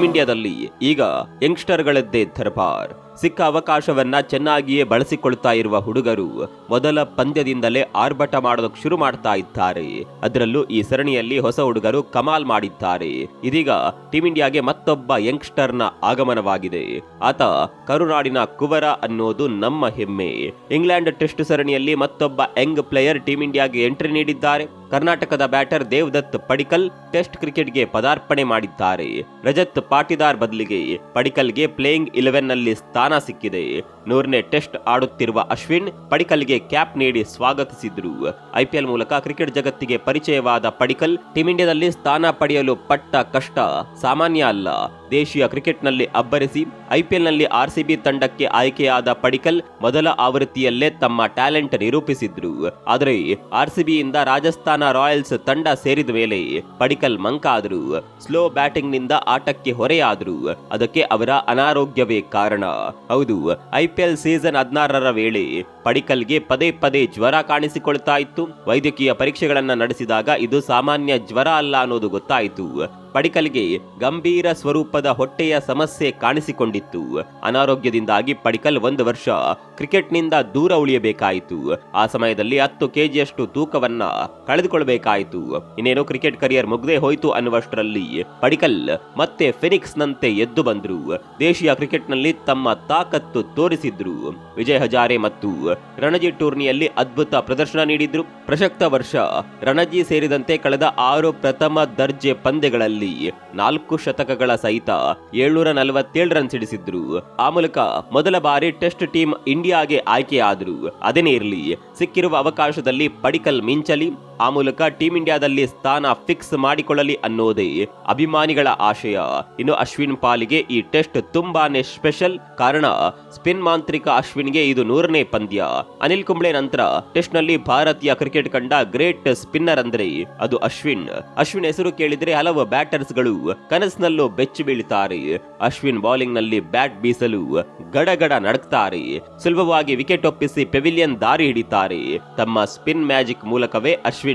Team ಇಂಡಿಯಾದಲ್ಲಿ ಈಗ ಯಂಗ್ಸ್ಟರ್ಗಳದ್ದೇ ದರ್ಬಾರ್. ಸಿಕ್ಕ ಅವಕಾಶವನ್ನ ಚೆನ್ನಾಗಿಯೇ ಬಳಸಿಕೊಳ್ತಾ ಇರುವ ಹುಡುಗರು ಮೊದಲ ಪಂದ್ಯದಿಂದಲೇ ಆರ್ಭಟ ಮಾಡೋದಕ್ಕೆ ಶುರು ಮಾಡ್ತಾ ಇದ್ದಾರೆ. ಅದರಲ್ಲೂ ಈ ಸರಣಿಯಲ್ಲಿ ಹೊಸ ಹುಡುಗರು ಕಮಾಲ್ ಮಾಡಿದ್ದಾರೆ. ಇದೀಗ ಟೀಮ್ ಇಂಡಿಯಾಗೆ ಮತ್ತೊಬ್ಬ ಯಂಗ್ಸ್ಟರ್ನ ಆಗಮನವಾಗಿದೆ. ಆತ ಕರುನಾಡಿನ ಕುವರ ಅನ್ನೋದು ನಮ್ಮ ಹೆಮ್ಮೆ. ಇಂಗ್ಲೆಂಡ್ ಟೆಸ್ಟ್ ಸರಣಿಯಲ್ಲಿ ಮತ್ತೊಬ್ಬ ಯಂಗ್ ಪ್ಲೇಯರ್ ಟೀಮ್ ಇಂಡಿಯಾಗೆ ಎಂಟ್ರಿ ನೀಡಿದ್ದಾರೆ. ಕರ್ನಾಟಕದ ಬ್ಯಾಟರ್ ದೇವದತ್ ಪಡಿಕಲ್ ಟೆಸ್ಟ್ ಕ್ರಿಕೆಟ್ಗೆ ಪದಾರ್ಪಣೆ ಮಾಡಿದ್ದಾರೆ. ರಜತ್ ಪಾಟಿದಾರ್ ಬದಲಿಗೆ ಪಡಿಕಲ್ಗೆ ಪ್ಲೇಯಿಂಗ್ ಇಲೆವೆನ್ನಲ್ಲಿ ಸ್ಥಾನ ಸಿಕ್ಕಿದೆ. ನೂರನೇ ಟೆಸ್ಟ್ ಆಡುತ್ತಿರುವ ಅಶ್ವಿನ್ ಪಡಿಕಲ್ಗೆ ಕ್ಯಾಪ್ ನೀಡಿ ಸ್ವಾಗತಿಸಿದರು. ಐಪಿಎಲ್ ಮೂಲಕ ಕ್ರಿಕೆಟ್ ಜಗತ್ತಿಗೆ ಪರಿಚಯವಾದ ಪಡಿಕಲ್ ಟೀಂ ಇಂಡಿಯಾದಲ್ಲಿ ಸ್ಥಾನ ಪಡೆಯಲು ಪಟ್ಟ ಕಷ್ಟ ಸಾಮಾನ್ಯ ಅಲ್ಲ. ದೇಶೀಯ ಕ್ರಿಕೆಟ್ನಲ್ಲಿ ಅಬ್ಬರಿಸಿ ಐಪಿಎಲ್ನಲ್ಲಿ ಆರ್ಸಿಬಿ ತಂಡಕ್ಕೆ ಆಯ್ಕೆಯಾದ ಪಡಿಕಲ್ ಮೊದಲ ಆವೃತ್ತಿಯಲ್ಲೇ ತಮ್ಮ ಟ್ಯಾಲೆಂಟ್ ನಿರೂಪಿಸಿದ್ರು. ಆದರೆ ಆರ್ಸಿಬಿಯಿಂದ ರಾಜಸ್ಥಾನ ರಾಯಲ್ಸ್ ತಂಡ ಸೇರಿದ ಮೇಲೆ ಪಡಿಕಲ್ ಮಂಕಾದ್ರು. ಸ್ಲೋ ಬ್ಯಾಟಿಂಗ್ನಿಂದ ಆಟಕ್ಕೆ ಹೊರೆಯಾದ್ರು. ಅದಕ್ಕೆ ಅವರ ಅನಾರೋಗ್ಯವೇ ಕಾರಣ. ಹೌದು ಐಪಿಎಲ್ ಸೀಸನ್ ಹದಿನಾರರ ವೇಳೆ ಪಡಿಕಲ್ಗೆ ಪದೇ ಪದೇ ಜ್ವರ ಕಾಣಿಸಿಕೊಳ್ತಾ ಇತ್ತು. ವೈದ್ಯಕೀಯ ಪರೀಕ್ಷೆಗಳನ್ನ ನಡೆಸಿದಾಗ ಇದು ಸಾಮಾನ್ಯ ಜ್ವರ ಅಲ್ಲ ಅನ್ನೋದು ಗೊತ್ತಾಯಿತು. ಪಡಿಕಲ್ಗೆ ಗಂಭೀರ ಸ್ವರೂಪದ ಹೊಟ್ಟೆಯ ಸಮಸ್ಯೆ ಕಾಣಿಸಿಕೊಂಡಿತ್ತು. ಅನಾರೋಗ್ಯದಿಂದಾಗಿ ಪಡಿಕಲ್ ಒಂದು ವರ್ಷ ಕ್ರಿಕೆಟ್ನಿಂದ ದೂರ ಉಳಿಯಬೇಕಾಯಿತು. ಆ ಸಮಯದಲ್ಲಿ ಹತ್ತು ಕೆಜಿಯಷ್ಟು ತೂಕವನ್ನ ಕಳೆದುಕೊಳ್ಳಬೇಕಾಯಿತು ಇನ್ನೇನು ಕ್ರಿಕೆಟ್ ಕರಿಯರ್ ಮುಗ್ದೇ ಹೋಯಿತು ಅನ್ನುವಷ್ಟರಲ್ಲಿ ಪಡಿಕಲ್ ಮತ್ತೆ ಫಿನಿಕ್ಸ್ ನಂತೆ ಎದ್ದು ಬಂದ್ರು. ದೇಶೀಯ ಕ್ರಿಕೆಟ್ನಲ್ಲಿ ತಮ್ಮ ತಾಕತ್ತು ತೋರಿಸಿದ್ರು. ವಿಜಯ್ ಹಜಾರೆ ಮತ್ತು ರಣಜಿ ಟೂರ್ನಿಯಲ್ಲಿ ಅದ್ಭುತ ಪ್ರದರ್ಶನ ನೀಡಿದ್ರು. ಪ್ರಸಕ್ತ ವರ್ಷ ರಣಜಿ ಸೇರಿದಂತೆ ಕಳೆದ ಆರು ಪ್ರಥಮ ದರ್ಜೆ ಪಂದ್ಯಗಳಲ್ಲಿ ನಾಲ್ಕು ಶತಕಗಳ ಸಹಿತ ಏಳ್ನೂರ ನಲವತ್ತೇಳು ರನ್ ಸಿಡಿಸಿದ್ರು. ಆ ಮೂಲಕ ಮೊದಲ ಬಾರಿ ಟೆಸ್ಟ್ ಟೀಮ್ ಇಂಡಿಯಾಗೆ ಆಯ್ಕೆಯಾದ್ರು. ಅದೇನೇ ಇರಲಿ ಸಿಕ್ಕಿರುವ ಅವಕಾಶದಲ್ಲಿ ಪಡಿಕಲ್ ಮಿಂಚಲಿ ಆ ಮೂಲಕ ಟೀಂ ಇಂಡಿಯಾದಲ್ಲಿ ಸ್ಥಾನ ಫಿಕ್ಸ್ ಮಾಡಿಕೊಳ್ಳಲಿ ಅನ್ನೋದೇ ಅಭಿಮಾನಿಗಳ ಆಶಯ. ಇನ್ನು ಅಶ್ವಿನ್ ಪಾಲಿಗೆ ಈ ಟೆಸ್ಟ್ ತುಂಬಾನೇ ಸ್ಪೆಷಲ್ ಕಾರಣ ಸ್ಪಿನ್ ಮಾಂತ್ರಿಕ ಅಶ್ವಿನ್ಗೆ ಇದು ನೂರನೇ ಪಂದ್ಯ. ಅನಿಲ್ ಕುಂಬ್ಳೆ ನಂತರ ಟೆಸ್ಟ್ನಲ್ಲಿ ಭಾರತೀಯ ಕ್ರಿಕೆಟ್ ಕಂಡ ಗ್ರೇಟ್ ಸ್ಪಿನ್ನರ್ ಅಂದ್ರೆ ಅದು ಅಶ್ವಿನ್. ಅಶ್ವಿನ್ ಹೆಸರು ಕೇಳಿದ್ರೆ ಹಲವು ಬ್ಯಾಟರ್ಸ್ಗಳು ಕನಸಿನಲ್ಲೂ ಬೆಚ್ಚಿ ಬೀಳುತ್ತಾರೆ ಅಶ್ವಿನ್ ಬೌಲಿಂಗ್ನಲ್ಲಿ ಬ್ಯಾಟ್ ಬೀಸಲು ಗಡಗಡ ನಡಕ್ತಾರೆ ಸುಲಭವಾಗಿ ವಿಕೆಟ್ ಒಪ್ಪಿಸಿ ಪೆವಿಲಿಯನ್ ದಾರಿ ಹಿಡಿತಾರೆ. ತಮ್ಮ ಸ್ಪಿನ್ ಮ್ಯಾಜಿಕ್ ಮೂಲಕವೇ ಅಶ್ವಿನ್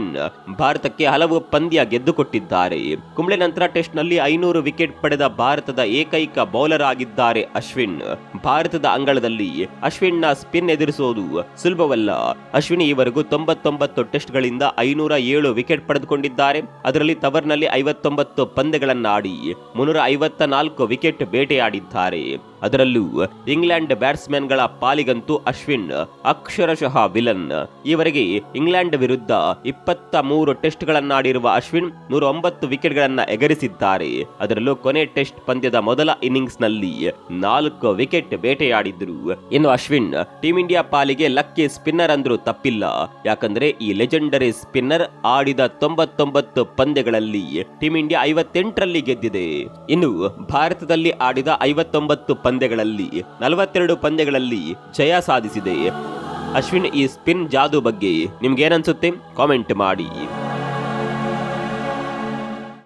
ಭಾರತಕ್ಕೆ ಹಲವು ಪಂದ್ಯ ಗೆದ್ದುಕೊಟ್ಟಿದ್ದಾರೆ. ಕುಂಬ್ಳೆ ನಂತರ ಟೆಸ್ಟ್ನಲ್ಲಿ ಐನೂರು ವಿಕೆಟ್ ಪಡೆದ ಭಾರತದ ಏಕೈಕ ಬೌಲರ್ ಆಗಿದ್ದಾರೆ ಅಶ್ವಿನ್. ಭಾರತದ ಅಂಗಳದಲ್ಲಿ ಅಶ್ವಿನ್ನ ಸ್ಪಿನ್ ಎದುರಿಸೋದು ಸುಲಭವಲ್ಲ. ಅಶ್ವಿನ್ ಈವರೆಗೂ ತೊಂಬತ್ತೊಂಬತ್ತು ಟೆಸ್ಟ್ಗಳಿಂದ ಐನೂರ ಏಳು ವಿಕೆಟ್ ಪಡೆದುಕೊಂಡಿದ್ದಾರೆ. ಅದರಲ್ಲಿ ತವರ್ನಲ್ಲಿ ಐವತ್ತೊಂಬತ್ತು ಪಂದ್ಯಗಳನ್ನಾಡಿ ಮುನ್ನೂರ ಐವತ್ತ ನಾಲ್ಕು ವಿಕೆಟ್ ಬೇಟೆಯಾಡಿದ್ದಾರೆ. ಅದರಲ್ಲೂ, ಇಂಗ್ಲೆಂಡ್ ಬ್ಯಾಟ್ಸ್ಮನ್ಗಳ ಪಾಲಿಗಂತೂ ಅಶ್ವಿನ್, ಅಕ್ಷರಶಃ ವಿಲನ್. ಈವರೆಗೆ ಇಂಗ್ಲೆಂಡ್ ವಿರುದ್ಧ ಇಪ್ಪತ್ತ ಮೂರು ಟೆಸ್ಟ್ಗಳನ್ನಾಡಿರುವ ಅಶ್ವಿನ್ ನೂರ ಒಂಬತ್ತು ವಿಕೆಟ್ಗಳನ್ನ ಎಗರಿಸಿದ್ದಾರೆ. ಅದರಲ್ಲೂ ಕೊನೆ ಟೆಸ್ಟ್ ಪಂದ್ಯದ ಮೊದಲ ಇನ್ನಿಂಗ್ಸ್ನಲ್ಲಿ ನಾಲ್ಕು ವಿಕೆಟ್ ಬೇಟೆಯಾಡಿದ್ರು. ಇನ್ನು ಅಶ್ವಿನ್, ಟೀಂ ಇಂಡಿಯಾ ಪಾಲಿಗೆ ಲಕ್ಕಿ ಸ್ಪಿನ್ನರ್ ಅಂದ್ರೂ ತಪ್ಪಿಲ್ಲ. ಯಾಕಂದ್ರೆ ಈ ಲೆಜೆಂಡರಿ ಸ್ಪಿನ್ನರ್ ಆಡಿದ ತೊಂಬತ್ತೊಂಬತ್ತು ಪಂದ್ಯಗಳಲ್ಲಿ ಟೀಮ್ ಇಂಡಿಯಾ ಐವತ್ತೆಂಟರಲ್ಲಿ ಗೆದ್ದಿದೆ. ಇನ್ನು ಭಾರತದಲ್ಲಿ ಆಡಿದ ಐವತ್ತೊಂಬತ್ತು ಪಂದ್ಯಗಳಲ್ಲಿ ನಲವತ್ತೆರಡು ಪಂದ್ಯಗಳಲ್ಲಿ ಜಯ ಸಾಧಿಸಿದೆ. ಅಶ್ವಿನ್ ಈ ಸ್ಪಿನ್ ಜಾದು ಬಗ್ಗೆ ನಿಮ್ಗೇನನ್ಸುತ್ತೆ? ಕಾಮೆಂಟ್ ಮಾಡಿ.